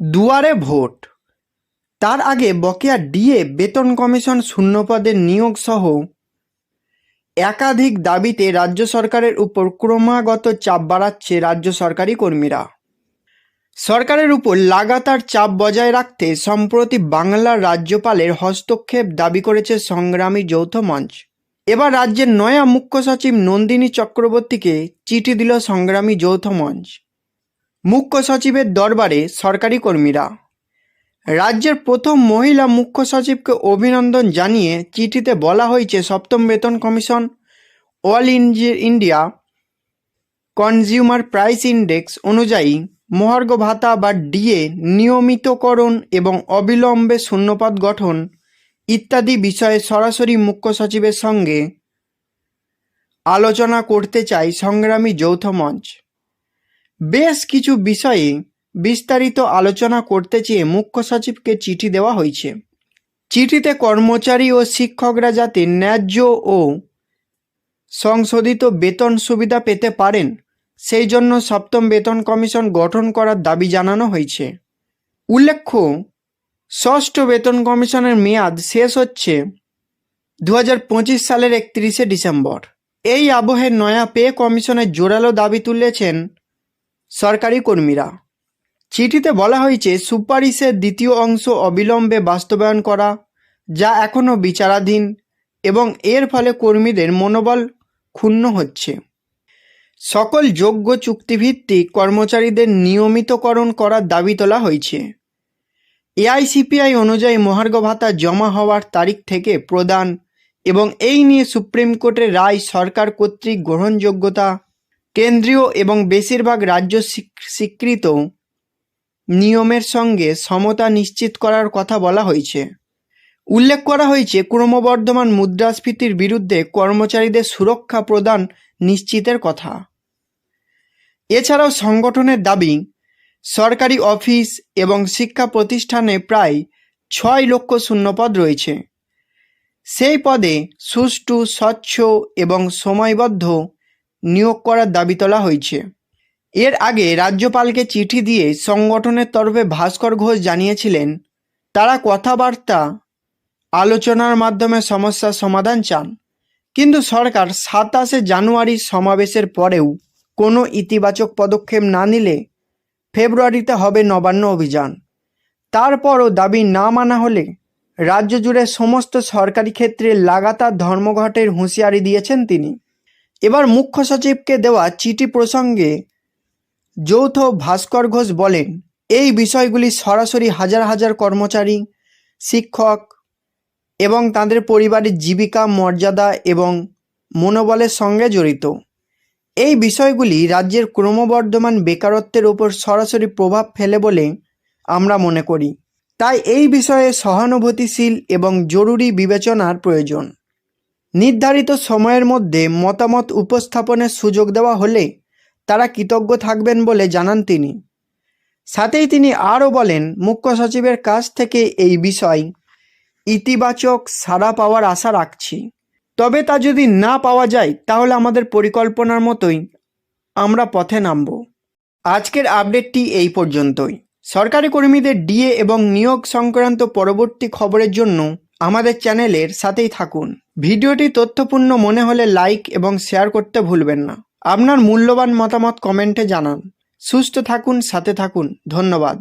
দুয়ারে ভোট। তার আগে বকেয়া ডিএ বেতন কমিশন শূন্যপদের নিয়োগ সহ একাধিক দাবিতে রাজ্য সরকারের উপর ক্রমাগত চাপ বাড়াচ্ছে রাজ্য সরকারি কর্মীরা। সরকারের উপর লাগাতার চাপ বজায় রাখতে সম্প্রতি বাংলার রাজ্যপালের হস্তক্ষেপ দাবি করেছে সংগ্রামী যৌথ মঞ্চ। এবার রাজ্যের নয়া মুখ্য সচিব নন্দিনী চক্রবর্তীকে চিঠি দিল সংগ্রামী যৌথ মঞ্চ। মুখ্য সচিবের দরবারে সরকারি কর্মীরা। রাজ্যের প্রথম মহিলা মুখ্য সচিবকে অভিনন্দন জানিয়ে চিঠিতে বলা হয়েছে, সপ্তম বেতন commission, all India consumer price index অনুযায়ী মহার্ঘ ভাতা বা ডিএ নিয়মিতকরণ এবং অবিলম্বে শূন্যপদ গঠন ইত্যাদি বিষয়ে সরাসরি মুখ্য সচিবের সঙ্গে আলোচনা করতে চাই সংগ্রামী যৌথ মঞ্চ। বেশ কিছু বিষয়ে বিস্তারিত আলোচনা করতে চেয়ে মুখ্য সচিবকে চিঠি দেওয়া হয়েছে। চিঠিতে কর্মচারী ও শিক্ষকরা যাতে ন্যায্য ও সংশোধিত বেতন সুবিধা পেতে পারেন, সেই জন্য সপ্তম বেতন কমিশন গঠন করার দাবি জানানো হয়েছে। উল্লেখ্য, ষষ্ঠ বেতন কমিশনের মেয়াদ শেষ হচ্ছে দু হাজার পঁচিশ সালের একত্রিশে ডিসেম্বর। এই আবহে নয়া পে কমিশনের জোরালো দাবি তুলেছেন সরকারি কর্মীরা। চিঠিতে বলা হয়েছে সুপারিশের দ্বিতীয় অংশ অবিলম্বে বাস্তবায়ন করা, যা এখনও বিচারাধীন এবং এর ফলে কর্মীদের মনোবল ক্ষুণ্ণ হচ্ছে। সকল যোগ্য চুক্তিভিত্তিক কর্মচারীদের নিয়মিতকরণ করার দাবি তোলা হয়েছে। এআইসিপিআই অনুযায়ী মহার্ঘ ভাতা জমা হওয়ার তারিখ থেকে প্রদান এবং এই নিয়ে সুপ্রিম কোর্টের রায় সরকার কর্তৃক গ্রহণযোগ্যতা কেন্দ্রীয় এবং বেশিরভাগ রাজ্য স্বীকৃত নিয়মের সঙ্গে সমতা নিশ্চিত করার কথা বলা হয়েছে। উল্লেখ করা হয়েছে, ক্রমবর্ধমান মুদ্রাস্ফীতির বিরুদ্ধে কর্মচারীদের সুরক্ষা প্রদান নিশ্চিতের কথা। এছাড়াও সংগঠনের দাবি, সরকারি অফিস এবং শিক্ষা প্রতিষ্ঠানে প্রায় ছয় লক্ষ শূন্যপদ রয়েছে। সেই পদে সুষ্ঠু, স্বচ্ছ এবং সময়বদ্ধ নিয়োগ করার দাবি তোলা হয়েছে। এর আগে রাজ্যপালকে চিঠি দিয়ে সংগঠনের তরফে ভাস্কর ঘোষ জানিয়েছিলেন, তারা কথাবার্তা, আলোচনার মাধ্যমে সমস্যার সমাধান চান। কিন্তু সরকার সাতাশে জানুয়ারির সমাবেশের পরেও কোনো ইতিবাচক পদক্ষেপ না নিলে ফেব্রুয়ারিতে হবে নবান্ন অভিযান। তারপরও দাবি না মানা হলে রাজ্য জুড়ে সমস্ত সরকারি ক্ষেত্রে লাগাতার ধর্মঘটের হুঁশিয়ারি দিয়েছেন তিনি। এবার মুখ্য সচিবকে দেওয়া চিঠি প্রসঙ্গে যৌথ ভাস্কর ঘোষ বলেন, এই বিষয়গুলি সরাসরি হাজার হাজার কর্মচারী, শিক্ষক এবং তাদের পরিবারের জীবিকা, মর্যাদা এবং মনোবলের সঙ্গে জড়িত। এই বিষয়গুলি রাজ্যের ক্রমবর্ধমান বেকারত্বের উপর সরাসরি প্রভাব ফেলে বলে আমরা মনে করি। তাই এই বিষয়ে সহানুভূতিশীল এবং জরুরি বিবেচনার প্রয়োজন। নির্ধারিত সময়ের মধ্যে মতামত উপস্থাপনের সুযোগ দেওয়া হলে তারা কৃতজ্ঞ থাকবেন বলে জানান তিনি। সাথেই তিনি আরও বলেন, মুখ্য সচিবের কাছ থেকে এই বিষয় ইতিবাচক সাড়া পাওয়ার আশা রাখছি। তবে তা যদি না পাওয়া যায়, তাহলে আমাদের পরিকল্পনার মতোই আমরা পথে নামব। আজকের আপডেটটি এই পর্যন্তই। সরকারি কর্মীদের ডিএ এবং নিয়োগ সংক্রান্ত পরবর্তী খবরের জন্য আমাদের চ্যানেলের সাথেই থাকুন। ভিডিওটি তথ্যপূর্ণ মনে হলে লাইক এবং শেয়ার করতে ভুলবেন না। আপনার মূল্যবান মতামত কমেন্টে জানান। সুস্থ থাকুন, সাথে থাকুন। ধন্যবাদ।